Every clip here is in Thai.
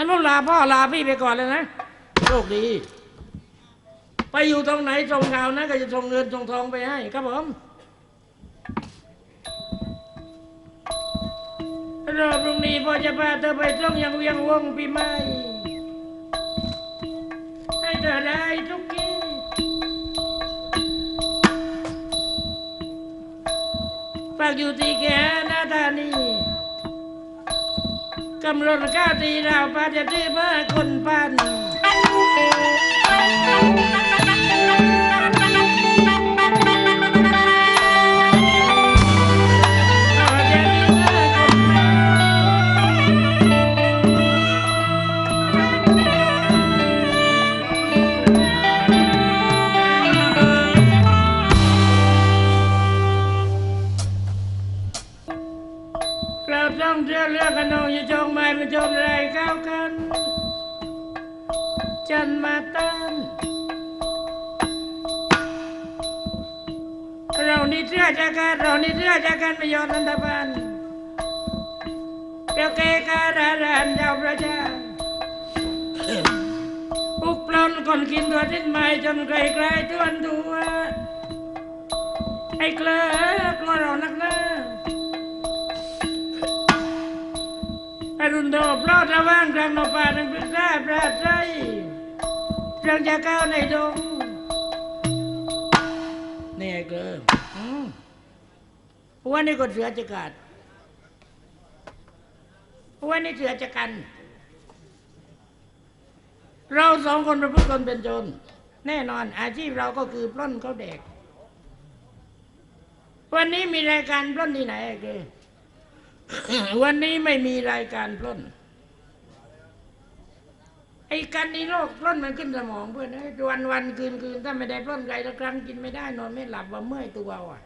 อันนู้นลาพ่อลาพี่ไปก่อนเลยนะโชคดี ไปอยู่ตรงไหนส่งข่านะก็จะส่งเงินส่งทองไปให้ครับผมรอบพรุ่งนี้พ่อจะพาเธอไปท่องยังเวียงวงปีใหม่ ให้เธอได้ทุกทีฝากอยู่ที่แกนาธานี กำลังก้าวตีเราปาจะดื้อเมื่อคนปั้น ไม้จนไกลไกลทวนตัวไอ้เกลือกลัวเรานักหนาไอ้รุณโดปลอดระว่างกลางนป่าทั้งพิษาปราดใจเรื่องจะก้าวในดงนี่ไอ้เกลือวันนี้ก็เสือจะกัดวันนี้เสือจะกัน เราสองคนเประพฤติตนเป็นโจร แน่นอนอาชีพเราก็คือปล้นเขาเด็กวันนี้มีรายการปล้นที่ไหนไอ้เกลือวันนี้ไม่มีรายการปล้น ไอ้กันนี้โรคปล้นมันขึ้นสมองเพื่อนไอ้วันวันคืนคืนถ้าไม่ได้ปล้นใครละครั้งกินไม่ได้นอนไม่หลับว่าเมื่อยตัวว่ะ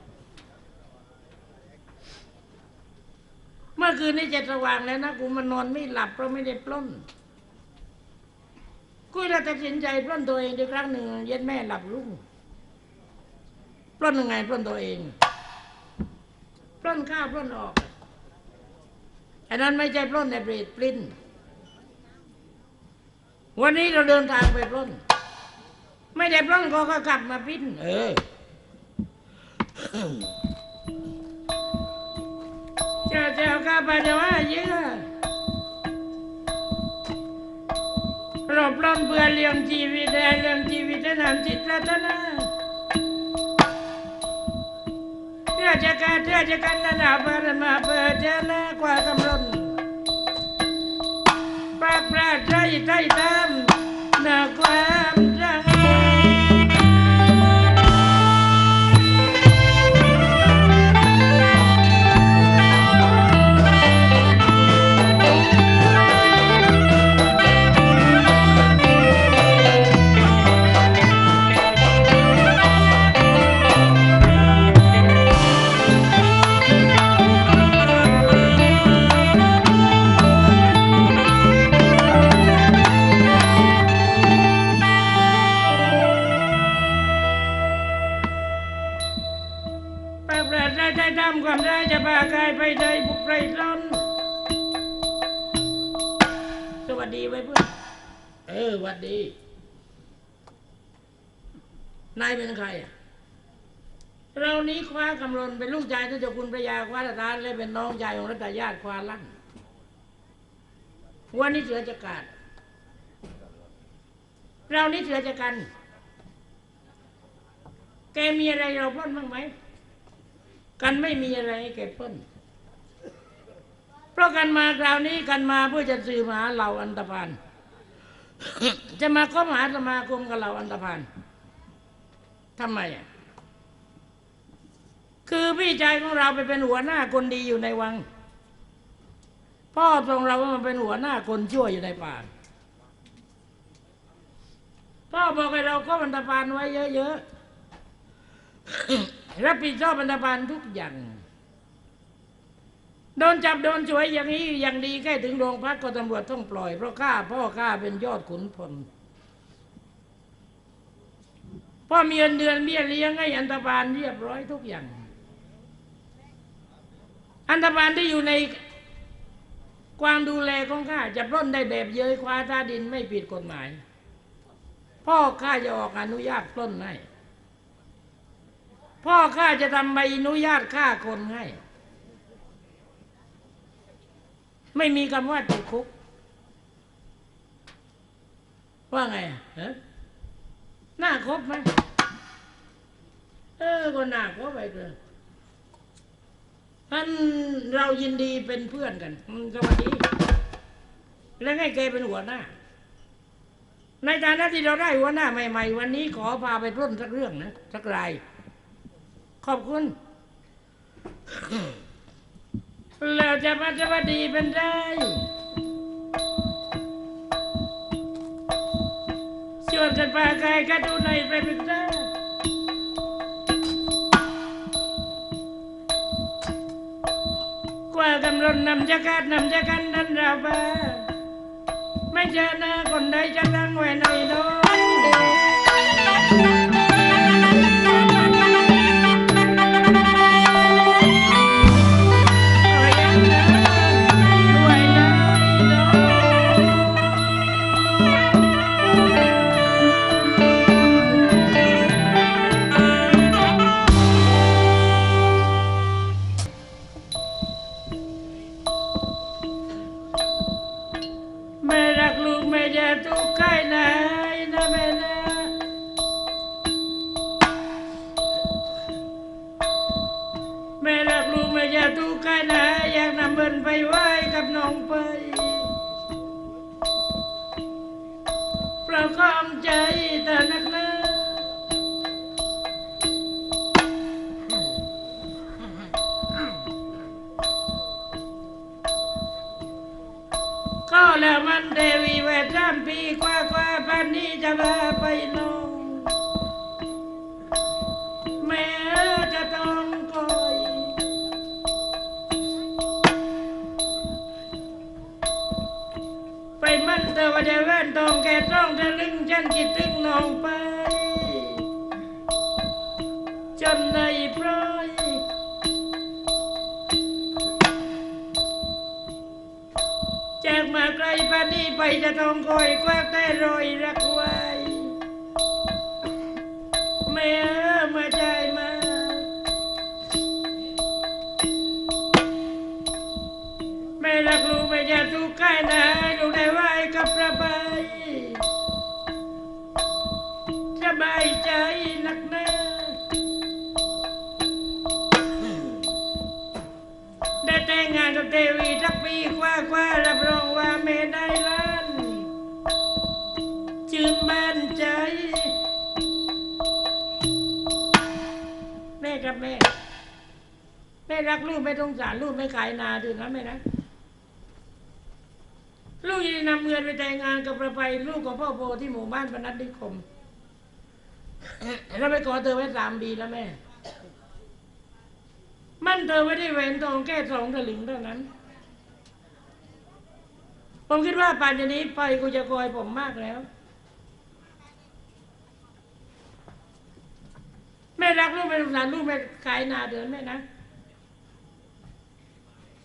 เมื่อคืนนี้จะสว่างแล้วนะกูมันนอนไม่หลับเพราะไม่ได้ปล้น กูเลยตัดสินใจปล้นตัวเองด้วยครั้งหนึ่งเย็นแม่หลับลุ่งปล้นยังไงปล้นตัวเองปล้นข้าวปล้นออกอันนั้นไม่ใช่ปล้นในเบรดปลิ้น วันนี้เราเดินทางไปปล้น ไม่ได้ปล้นก็ก็กลับมาปิ้น เออเจ้าเจ้าข้าพเจ้าว่าเยอะ เราปล้นเบื่อเลี้ยงชีวิตได้เลี้ยงชีวิตได้นำจิตรัตนาเพื่อจะการเพื่อจะกันนานาเปิดมาเพื่อจะนากว่ากำลังปากปราดใจใจตาม เป็นใครอะเรานี้คว้ากำลนเป็นลูกชายท่านเจ้าคุณพระยาคว้าตานและเป็นน้องชายของรัตญาติคว้าลั่นวันนี้เสือจะกาดเรานี้เสือจะกัน แกมีอะไรเราปล้นบ้างไหม กันไม่มีอะไรให้แกปล้นเพราะกันมาคราวนี้กันมาเพื่อจะสื่อมหาเหล่าอันตพานจะมาเข้าหาสมาคมกับเหล่าอันตพาน ทำไมอะคือพี่ชายของเราไปเป็นหัวหน้าคนดีอยู่ในวัง พ่อทรงเราว่ามันเป็นหัวหน้าคนชั่วอยู่ในป่าพ่อบอกให้เราก็บรรทพานไว้เยอะๆรับผิดชอบบรรทพานทุกอย่าง โดนจับโดนช่วยอย่างนี้อย่างดีแค่ถึงโรงพักก็ตำรวจต้องปล่อยเพราะข้าพ่อข้าเป็นยอดขุนพล พ่อมีเงินเดือนเบี้ยเลี้ยงให้อันธพาลเรียบร้อยทุกอย่าง อันธพาลที่อยู่ในความดูแลของข้าจะปล้นได้แบบเย้ยคว้าท่าดินไม่ผิดกฎหมาย พ่อข้าจะออกอนุญาตปล้นให้ พ่อข้าจะทำใบอนุญาตฆ่าคนให้ ไม่มีคำว่าติดคุก ว่าไงฮะ หน้าครบไหมเออก็หน้าครบไปเลยท่านเรายินดีเป็นเพื่อนกันสวัสดี แล้วให้แกเป็นหัวหน้า ในฐานะที่เราได้หัวหน้าใหม่ ๆ วันนี้ขอพาไปปล้นสักเรื่องนะสักราย ขอบคุณแล้วจะมาจะมาดีเป็นได้ ชวนกันไปไกลกันดูในไปเป็นได้กว่ากำลังนำจะกัดนำจะกันนั้นราบาไม่เจอหน้าคนใดจะนั่งไว้ในโน้แก็แล้วมันเดวีแวดร่ำปีกว่ากว่าปันนี้จะมาไปลงแม่จะต้องคอยไปมันเธอว่าจะแว่นตองแกต้องจะลึงฉันคิดถึงน้องไปจนใน ปานนี้ไปจะต้องคอยควักแต่รอยรักไว้แม่เอ้อมาใจมาแม่รักลูกแม่จะทุกข์ใกล้ไหนลูกได้ไหวกับพระบายสบายใจนักแน่ได้แต่งงานกับเทวีสักปีกว่ากว่ารับรอง แม่ได้ล้านชื่นบานใจ แม่ครับแม่ แม่รักลูกไม่ต้องสารลูกไม่ขายนาถึงนะแม่นะลูกยินดีนำเงินไปแต่งงานกับประไปลูกของพ่อโพที่หมู่บ้านพนัสนิคมเราไปขอเธอไว้สามปีแล้วแม่ มั่นเธอไว้ที่แหวนทองแค่สองถลึงเท่านั้น ผมคิดว่าป่านนี้ไปกูจะคอยผมมากแล้ว แม่รักลูกไม่สงสารลูกไม่ขายนาเดินแม่นะ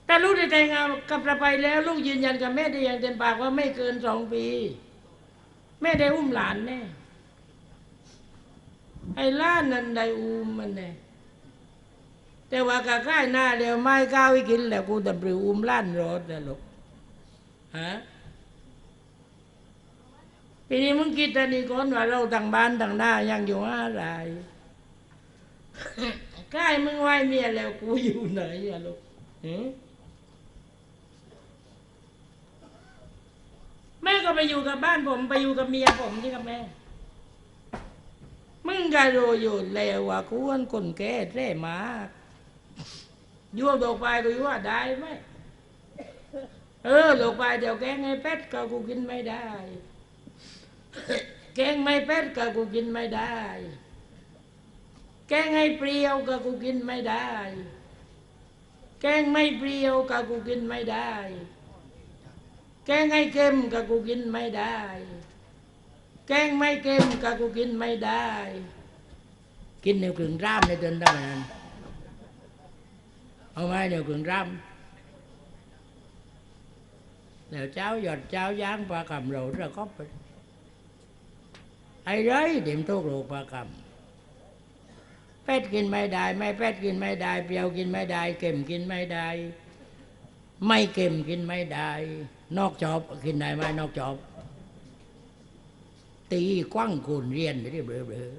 แต่ลูกได้แต่งงานกับประไปแล้ว ลูกยืนยันกับแม่ได้อย่างเต็มปากว่าไม่เกินสองปี แม่ได้อุ้มหลานแน่ไอ้ล้านนั้นได้อุ้มมันแน่แต่ว่ากะค่ายหน้าเดียวไม่ก้าวอีกินแล้วกูจะปลิวอุ้มล้านรถนะลูก ฮะทีนี้มึงคิดแต่นี่ก่อนว่าเราต่างบ้านต่างหน้ายังอยู่อะไรใกล้มึงไหวเมียแล้วกูอยู่ไหนอะลูกหือแม่ก็ไปอยู่กับบ้านผมไปอยู่กับเมียผมที่กับแม่ มึงก็รู้อยู่แล้วว่ากูอันคนแก่แท้มากยั่วดอกไปก็ยั่วได้ไหม เออดอกไปเดี๋ยวแกงไอ้เป็ดก็กูกินไม่ได้ แกงไม่เป็ดก็กูกินไม่ได้ แกงให้เปรี้ยวก็กูกินไม่ได้ แกงไม่เปรี้ยวก็กูกินไม่ได้ แกงให้เค็มก็กูกินไม่ได้ แกงไม่เค็มก็กูกินไม่ได้ กินเนียวกึ่งร่ามในเดือนได้ไหมเอาไหมเนียวกึ่งร่ามแล้วเจ้าหยอดเจ้าย่างปลากำ ราก็ไปไอ้ไรเดี๋ยวทุกโรคปลากำเป็ดกินไม่ได้ ไม่เป็ดกินไม่ได้ เปรี้ยวกินไม่ได้เค็มกินไม่ได้ ไม่เค็มกินไม่ได้ นอกจอบกินได้ไหมนอกจอบ ตีกว้างคูณเรียนไปที่เบลอเบลอ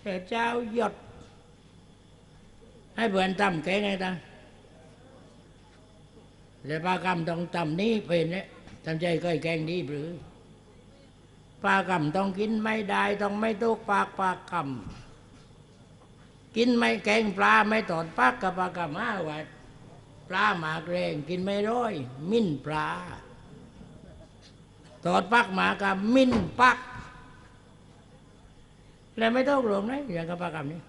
แต่เจ้าหยดให้เพื่อนทำแกงไงตา แล้วปลากรรมต้องทำนี้เป็นเนี่ยทำใจก้อยแกงนี้หรือปลากรรมต้องกินไม่ได้ต้องไม่ตกปากปลากรรมกินไม่แกงปลาไม่ตอดปากกับปลากรรมห้าวัดปลาหมากแรงกินไม่ร้อย มิ้นปลาตอดปักหมากับมิ้นปัก แล้วไม่ต้องรวมนะอย่างกับปากรรมนี้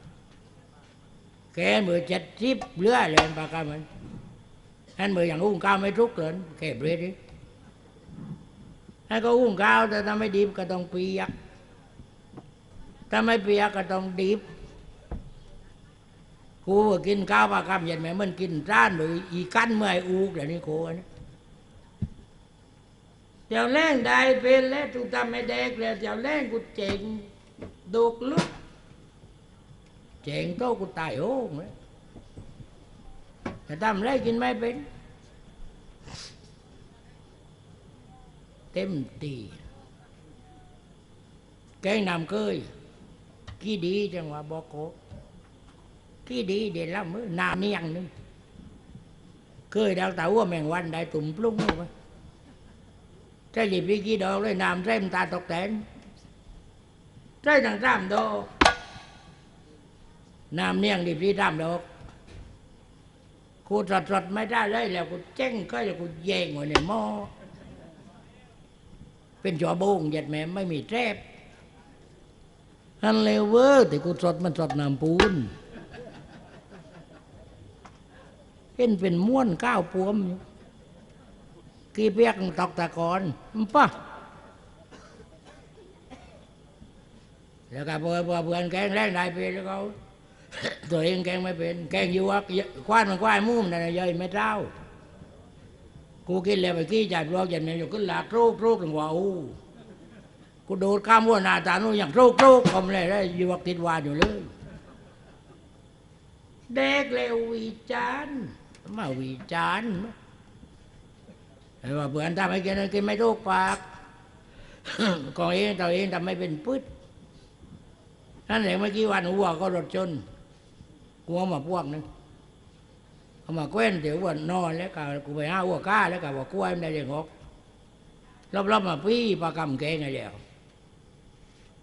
แกมือเจ็ดสิบเรือเลยปลากรรมมัน นั่นมืออย่างอุ้งก้าวไม่ทุกเกินแค่เบรดดิให้ก็อุ้งก้าวแต่ถ้าไม่ดีก็ต้องเปียกถ้าไม่เปียกก็ต้องดิบกูกินข้าวปลากรรมเย็นไหมมันกินร้านหรืออีกันเมื่อยอูกเดี๋ยวนี้โคอันนี้เดี๋ยวแรงได้เป็นแล้วถูกทำไม่แดกแล้วเดี๋ยวแรงกูเจ๋งดุกลุกเจ๋งโตกูตายโอ้งเลย แต่ทำอะไรกินไม่เป็นเต็มตีแกงนำเคยกี่ดีจังหวะบอกโกกี่ดีเด่นละมือน้ำนี่ยังนึงเคยดาวตาว่าแมงวันได้ตุ่มปลุ้งลงไปถ้าหยิบไปกี่ดอกเลยน้ำเต็มตาตกแตนใช่ต่างสามดอกน้ำเนียงดิบที่ทำดอก กูตรดตรดไม่ได้เลยแล้วกูเจ้งก็แล้วกูแย่งไว้ในหม้อเป็นจอโบงหยัดแม่ไม่มีแทบอันเลวเวอร์แต่กูตรดมันตรดน้ำปูนเห็นเป็นม้วนก้าวปวมกี่เปียกตอกตะกอนมันปะแล้วก็พอพอเพื่อนแกงแรงได้ไปแล้วเขา ตัวเองแกงไม่เป็น แกงอยู่วักควานมันควายมุมนั่นนะย่อยไม่เท่ากูกินแล้วไปกี้จัดรอกอย่างนี้อยู่ก็หลากรคโรคหนึ่งว่าอู้กูโดดข้ามวัวหนาตาโน่นอย่างรคโรคคอมเลยแล้อยู่วักติดวานอยู่เลยเด็กเลววิจารณ์มาวิจารณ์ไอ้ว่าเพื่อนทำให้กินกินไม่ถูกปากกองเองตัวเองทำไม่เป็นพืชนั่นเองเมื่อกี้วันวัวก็รถชน กูเอามาพวกนึงเอามาแคว้นเดี๋ยววัวนอนแล้วก็กูไปหาวัวก้าแล้วก็บอกกล้วยไม่ได้เลี้ยงกรอบๆมาพี่ปลากำแกงไงแล้ว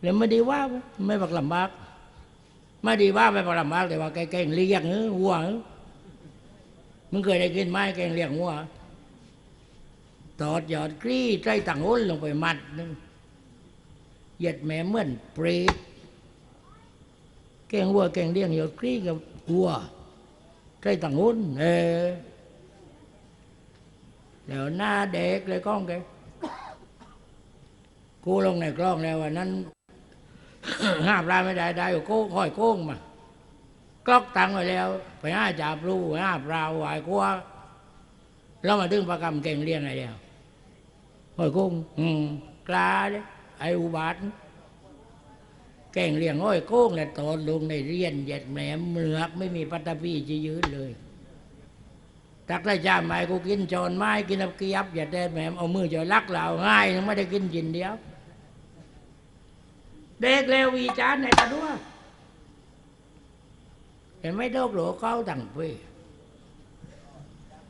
แล้วไม่ดีว่าไม่บักลำบากไม่ดีว่าไม่บักลำบากแต่ว่าแกงเลี้ยงเออวัวเอมึงเคยได้กินไหมแกงเลี้ยงวัวตอดหยอดกรี้ใจต่างอ้นลงไปมัดนึงเหยียดแม่เหมือนเปรตแกงวัวแกงเลี้ยงหยดคลี่กับ วัวใช่ต่างหุ้นเออแล้วหน้าเด็กเลยกล้องแกกูลงในกล้องแล้ววันนั้นห้ามปลาไม่ได้ได้อยู่โก้ค่อยโก้งมากลอกตังไว้แล้ว ไปห้าจับรูห้าปลาหวายกลัวแล้วมาดึงประกำแกงเลี้ยงอะไรแล้วค่อยโก้งอืมกลาเลยไอ้อุบาท แกงเลี้ยงอ้อยโก้งและตอนลงในเรียนเหย็ดแหมเมือกไม่มีปัตตพีจะยืนเลยตักได้จาไม้กูกินจอนไม้กินอับเกียบอย่าได้แหมเอามือจะลักเหล่าง่ายไม่ได้กินกินเดียว เด็กเลววีจานในตะดัวเห็นไม่โดกหลวเขาตั้งเพ่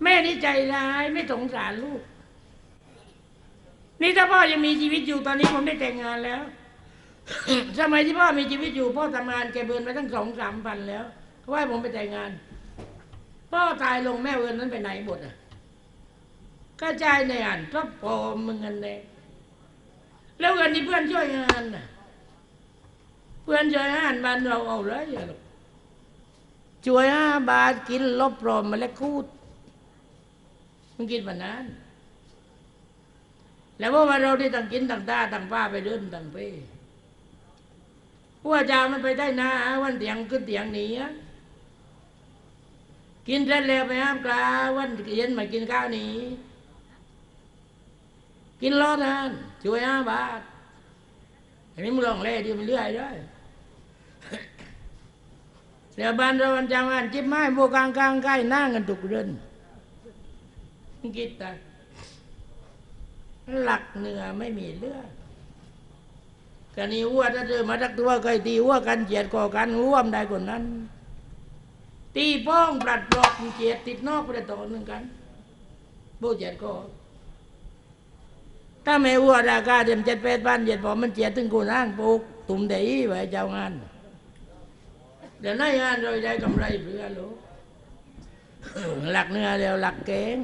แม่นี่ใจร้ายไม่สงสารลูก นี่ถ้าพ่อยังมีชีวิตอยู่ตอนนี้ผมได้แต่งงานแล้ว สมัยที่พ่อมีชีวิตอยู่พ่อทำงานแกเบินมาตั้งสองสามพันแล้วเขาว่าให้ผมไปแต่งงาน พ่อตายลงแม่เวินนั้นไปไหนหมดอะกระจายในอ่านทบพอมึงเงินเลยแล้วเงินที่เพื่อนช่วยงานน่ะ เพื่อนช่วยงานบ้านเราเอาเลยอย่าหรอกช่วยห้าบาทกินลบรอมมาแล้วคูดมึงกินมานานแล้วว่าเราได้ตั้งกินตั้งตาตั้งป้าไปเดินตั้งเป้ ว่าจามันไปได้นาวันเตียงขึ้นเตียงหนีกินเสร็จแล้วไปห้ามกลาวันเย็นมากินข้าวนี้กินรอดนานช่วยห้าบาทอันนี้มึงลองเล่ที่มันเรื่อยด้วยเดี๋ยวบ้านเราวันจังวัดจิบไม้พวกกลางกลางใกล้นั่งกันทุกเรือนมึงคิดแต่หลักเนื้อไม่มีเลือด กันนี้วัวถ้าเจอมาทักตัวเคยตีวัวกันเจียดก่อกันวัวมนได้คนนั้น ตีป้องปลัดปลอกเจียดติดนอกประตอหนึ่งกันบูเจียดก็ถ้าไม่วัวราคาเดียมเจ็ดแปดพันเจ็ดพอมันเจียดถึงกูนั่งปลูกตุ่มเดีไว้เจ้างานเดี๋ยวในงานเราได้กำไรเพื่อลูกหลักเนื้อแล้วหลักเก่ง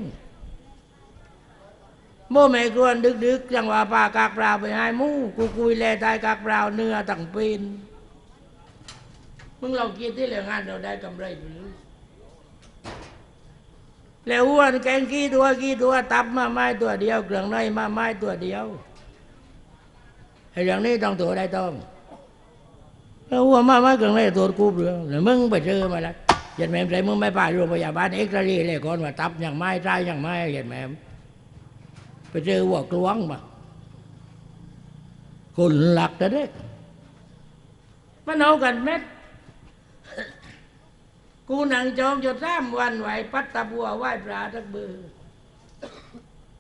โมไม่ควรดึกๆจังหวะปลากากเปล่าไปให้หมู่กูคุยแลตายกากเปล่าเนื้อตั้งปีนมึงลองคิดที่แล้วงานเราได้กำไรหรือแล้วอ้วนแกงกี่ตัวกี่ตัวตับมาไม้ตัวเดียวเครื่องในมาไม้ตัวเดียวไอ้เรื่องนี้ต้องตัวได้ต้องแล้วว่ามาไมาเกิงเลยตัวกูเรื่องแล้วมึงไปเจอมาแล้วยันแม่มใจมึงไม่ไปโรงพยาบาลเอ็กซเรย์เลยก่อนว่าตับอย่างไม้ใจอย่างไม้ยันแม่ม ไปเจอหัวกลวงมาคนหลักแต่เด็กมันเอากันเม็ด กูนังจองจนสามวันไหวปัดตะบัวไหว้ปลาทักเบือ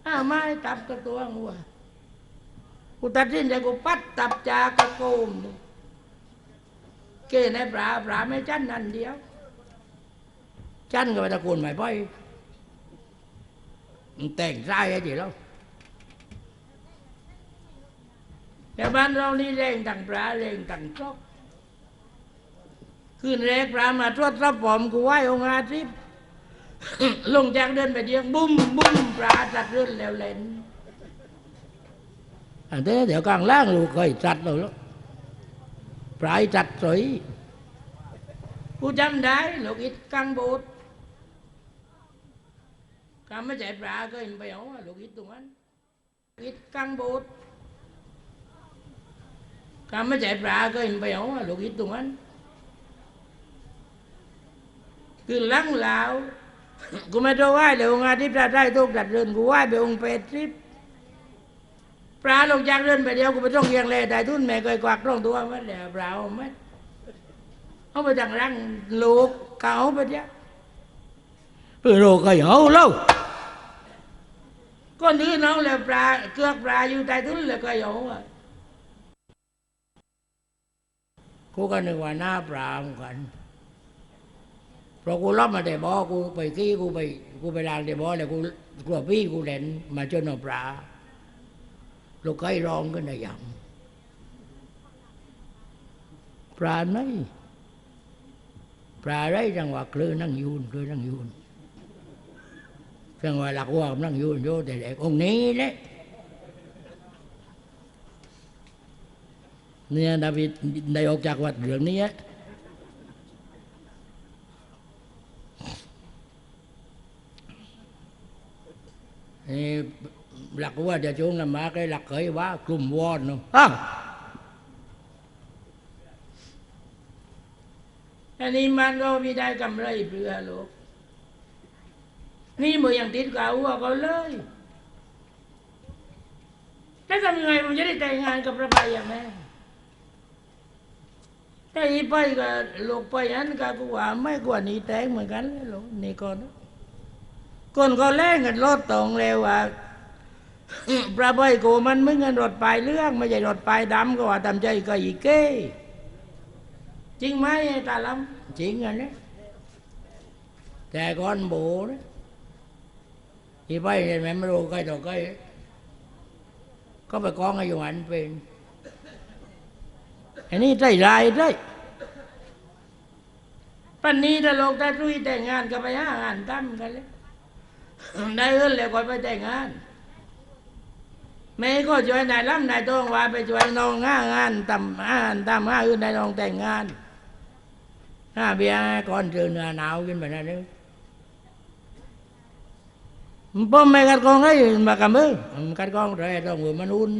อ้าไม้ตับกระตัวงัวกูตัดสินใจกูปัดตับจากระโกมเกในปลาปลาไม่จันนั่นเดียว จันก็ไปตะโกนไม่พ่อยมันแต่งใจไอ้จีแล้ว แต่บ้านเรานี่เร่งตังปลาเร่งตังจอกขึ้นแรกปลามาทวดรับผมกูไหว้องค์อาทิตย์ลงจากเดินไปเดียงบุ้มบุ้มปลาจัดเรื่นแล้วเล่นอันเดียวเดี๋ยวกลางล่างลูกเคยจัดเราแล้วปลายจัดสวยกูจำได้ลูกอิดกังบูดกำไม่ใช่ปลาก็เห็นไปเอาลูกอิดตรงนั้นอิดกังบูด กำไม่ใช่ปลาก็เห็นไปเอาลูกอิดตรงนั้นคือลังลาวกูไม่ต้องไหว้เลยองค์อาทิตย์พระได้ทุกดัดเรินกูไหว้ไปองค์เป็ดทิพย์ปลาลงจากเรือนไปเดียวกูไปต้องเรียงเลยได้ทุนแม่เคยกวักต้องตัวมันแล้วปลาเอาไหมเอาไปจากรังลูกเก่าไปเดียวเออโลกก็เอาเล่าก็นื้อน้องแล้วปลาเกือกปลาอยู่ใต้ทุนแล้วก็เอาอะ กูก็นึกว่าหน้าปลาเหมือนกันเพราะกูรับมาแต่บ่อกูไปขี้กูไปกูไปลางแต่บ่อแล้วกูกลัวพี่กูเล่นมาจนเอาปลาลูกไก่ร้องกันได้ยังปลาไหนปลาไรจังหวะคลือนั่งยูนคลือนั่งยูนจังหวะหลักว่านั่งยูนโยแต่เด็กองนี้แหละ เนี่ยดาวิดได้ออกจากวัดเรื่องนี้นี่หลักว่าจะชงนมา cái หลักเคยว่ากลุ่มวอนเนาะอ้าวอันนี้มันก็ไม่ได้กำไรเปลือลูกนี่มือยังติดกับหัวเขาเลยจะทำยังไงผมจะได้แต่งงานกับพระพายอย่างแม่ ถ้าอีไปก็ลูกไปนั้นก็กูว่าไม่กว่านี้แตงเหมือนกันเลยลูกนี่ก่อนนะคนก็แล่งกันรถตรงเร็วว่าพระใบโกมันมึงเงินรถปเรื่องไม่ใช่รถปลายดำก็ว่าตามใจก็อีกเก้จริงไหมตาลำจริงอันนี้แต่ก่อนโบนะที่ไปเห็นไหมไม่รู้ใครต่อใครก็ไปกองอายุหันเป็น อันนี้ใจร้ายได้ปันนี้ถ้าโลกถ้ารุ่ยแต่งงานก็ไปหางานตั้มกันเลยได้เงินแล้วก็ไปแต่งงานแม่ก็ช่วยนายล้ำนายต้องว่าไปช่วยน้องง่างานทำงานทำงานอื่นนายน้องแต่งงานห้าเบียร์ก่อนเจอเนื้อหนาวกินแบบนั้นเลยพ่อแม่กัดกองให้มากำมือกัดกองแร่ต้องหัวมันอุ่น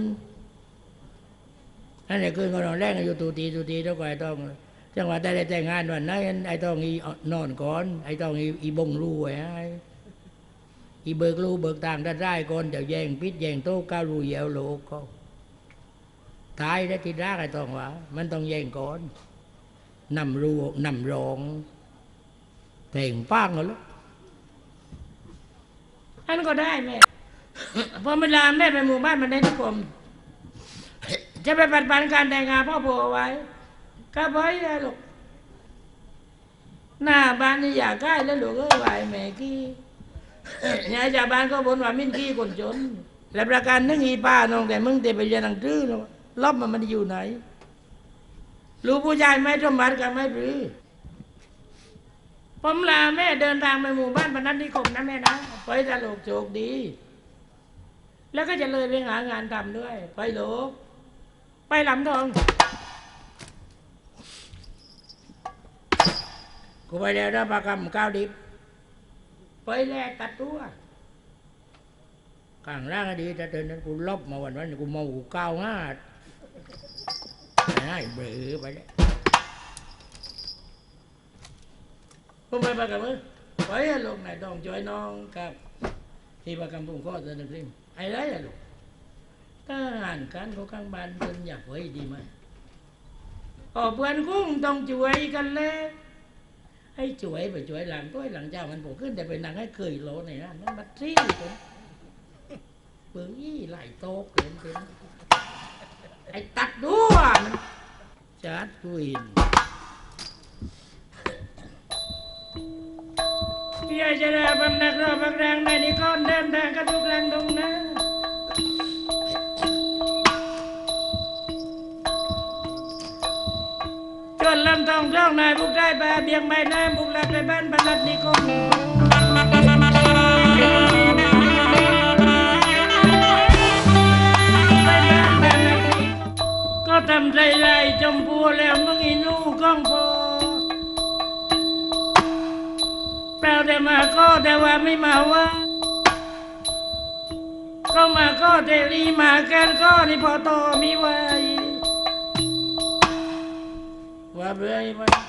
นั่นแหละคือคนแรกอยู่ตูตีตูตีต้องคอยต้องจังหวะได้ได้แต่งงานวันนั้นไอ้ต้องอีนอนก่อน ไอ้ต้องอีอีบงรูไว้ให้อีเบิกรูเบิกต่างได้ได้ก่อนเดี๋ยวแย่งพิษแย่งโต๊ะก้าวรูเหยวโลกเขาตายได้ที่รากไอ้ต้องว่ามันต้องแย่งก่อนนำรูนำรองแต่งป้างกันแล้วอันก็ได้แม่พอเวลาแม่ไปหมู่บ้านมันได้นิคม จะไปปัดปันการแต่งงานพ่อผัวเอาไว้ก็บ่อยลูกหน้าบ้านนี่อยากใกล้แล้วลูกเอ้ยไหวแม่กี้ยายจากบ้านก็บ่นว่ามินกี้คนจน และประการนึงอีป้าน้องแต่มึงแต่ไปเรียนหนังสือเนาะลบมันมันอยู่ไหนรู้ผู้ชายไม่สมบัติกันไม่ปรือผมลาแม่เดินทางไปหมู่บ้านพนัสนิคมนะแม่นะไปตลกโชคดี แล้วก็จะเลยไปหางานทำด้วย ไปโลก ไปลำทอง กูไปแล้วนะปากรรมก้าวดิบ ไปแลกตัดตัวกลางร่างอดีแต่เดินนั้นกูลบมาวันวันกูเมากูก้าวงาดง่ายเบื่อไปแล้วผมไปปากรรมไปลูกไหนต้องช่วยน้องกับ ที่ปากรรมผมก็จะนึกถึงไอ้ไรอะลูก ถ้าอ่านกันเขาข้างบ้านเพิ่นอยากไว้ดีไหมอ๋อเพื่อนกุ้งต้องช่วยกันเลยให้ช่วยไปช่วยหลังตัวหลังเจ้ามันผมขึ้นแต่ไปนังให้เคยโลในนั้นมันบัดซี่ผมเบิ่งอี้ไหลโตกเห็นเป็นไอ้ตัดด้วนจัดกุยนพี่ไอ้จะได้บำนักรอบักแรงในนิคอนเดินทางกันทุกแรงตรงนั้น นลำทองช่องนายบุกได้บาเบียงใบน้าบุกหลับไปบ้านบรรลัดนิคมไปบ้านบรรลัดนิคมก็ทำใจไรจมพูแล้วมึงอีนู่ก้องโพเปลแต่มาก็แต่ว่าไม่มาว่า ก็มาก็เตรีมาแกนก็นี่พอโตมีไว้ Gabriel, mas